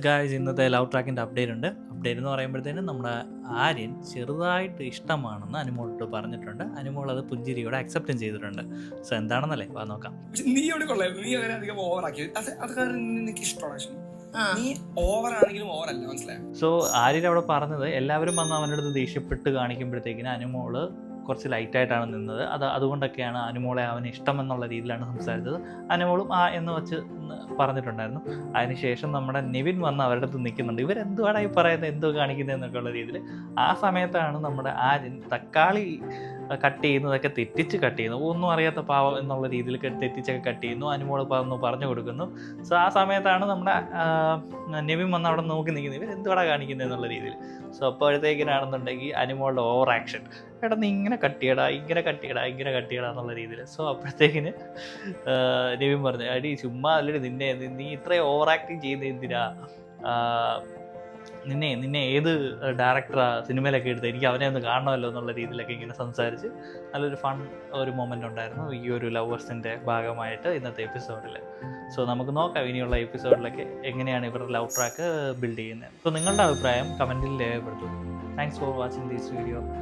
Guys ഇന്നത്തെ love ട്രാക്കിന്റെ update ഉണ്ട്. അപ്ഡേറ്റ് എന്ന് പറയുമ്പോഴത്തേനും നമ്മുടെ ആര്യൻ ചെറുതായിട്ട് ഇഷ്ടമാണെന്ന് അനുമോളോട് പറഞ്ഞിട്ടുണ്ട്. അനുമോൾ അത് പുഞ്ചിരിയോടെ അക്സെപ്റ്റും ചെയ്തിട്ടുണ്ട്. സോ എന്താണെന്നല്ലേ? വാ നോക്കാം. നീ അവിടെ കൊള്ളായിരുന്നു നീ അങ്ങനെ അധികം ഓവറാക്കി അത് അത് കാരണം ഇഷ്ടമാണ് നീ ഓവർ ആണെങ്കിലും ഓവർ അല്ല മനസ്സിലായോ? സോ ആര്യൻ അവിടെ പറഞ്ഞത് എല്ലാവരും വന്ന് അവന്റെ അടുത്ത് ദേഷ്യപ്പെട്ട് കാണിക്കുമ്പോഴത്തേക്കിന് അനുമോൾ കുറച്ച് ലൈറ്റായിട്ടാണ് നിന്നത്. അത് അതുകൊണ്ടൊക്കെയാണ് അനുമോളെ അവന് ഇഷ്ടമെന്നുള്ള രീതിയിലാണ് സംസാരിച്ചത്. അനുമോളും ആ എന്ന് വെച്ച് ന്ന് പറഞ്ഞിട്ടുണ്ടായിരുന്നു. അതിനുശേഷം നമ്മുടെ നിവിൻ വന്ന് അവരുടെ അടുത്ത് നിൽക്കുന്നുണ്ട്. ഇവരെന്തുവാണ് ഈ പറയുന്നത്? എന്തോ കാണിക്കുന്നത് എന്നൊക്കെയുള്ള രീതിയിൽ ആ സമയത്താണ് നമ്മുടെ ആ തക്കാളി കട്ട് ചെയ്യുന്നതൊക്കെ തെറ്റിച്ച് കട്ട് ചെയ്യുന്നു. ഒന്നും അറിയാത്ത പാവം എന്നുള്ള രീതിയിൽ തെറ്റിച്ചൊക്കെ കട്ട് ചെയ്യുന്നു. അനുമോൾ പറഞ്ഞു പറഞ്ഞു കൊടുക്കുന്നു. സോ ആ സമയത്താണ് നമ്മുടെ നെവിൻ വന്ന് അവിടെ നോക്കി നിൽക്കുന്നത്. ഇവർ എന്തുവാടാ കാണിക്കുന്നത് എന്നുള്ള രീതിയിൽ. സോ അപ്പോഴത്തേക്കിനാണെന്നുണ്ടെങ്കിൽ അനുമോളുടെ ഓവർ ആക്ഷൻ എടാ നീ ഇങ്ങനെ കട്ടിയടാ ഇങ്ങനെ കട്ടിയടാ ഇങ്ങനെ കട്ടിയടാ എന്നുള്ള രീതിയിൽ. സോ അപ്പോഴത്തേക്കിന് നെവിൻ പറഞ്ഞു അടി ചുമ്മാ അല്ലടി നിന്നെ. നീ- ഇത്രയും ഓവർ ആക്ടിങ് ചെയ്യുന്ന എന്തിനാ? നിന്നെ നിന്നെ ഏത് ഡയറക്ടറാ സിനിമയിലൊക്കെ എടുത്ത്? എനിക്ക് അവനെ ഒന്ന് കാണണമല്ലോ എന്നുള്ള രീതിയിലൊക്കെ ഇങ്ങനെ സംസാരിച്ച് നല്ലൊരു ഫൺ ഒരു മൊമെന്റ് ഉണ്ടായിരുന്നു ഈ ഒരു ലവേഴ്സിന്റെ ഭാഗമായിട്ട് ഇന്നത്തെ എപ്പിസോഡിൽ സോ നമുക്ക് നോക്കാം ഇനിയുള്ള എപ്പിസോഡിലൊക്കെ എങ്ങനെയാണ് ഇവരുടെ ലവ് ട്രാക്ക് ബിൽഡ് ചെയ്യുന്നത്. സോ നിങ്ങളുടെ അഭിപ്രായം കമന്റിൽ രേഖപ്പെടുത്തും thanks for watching these video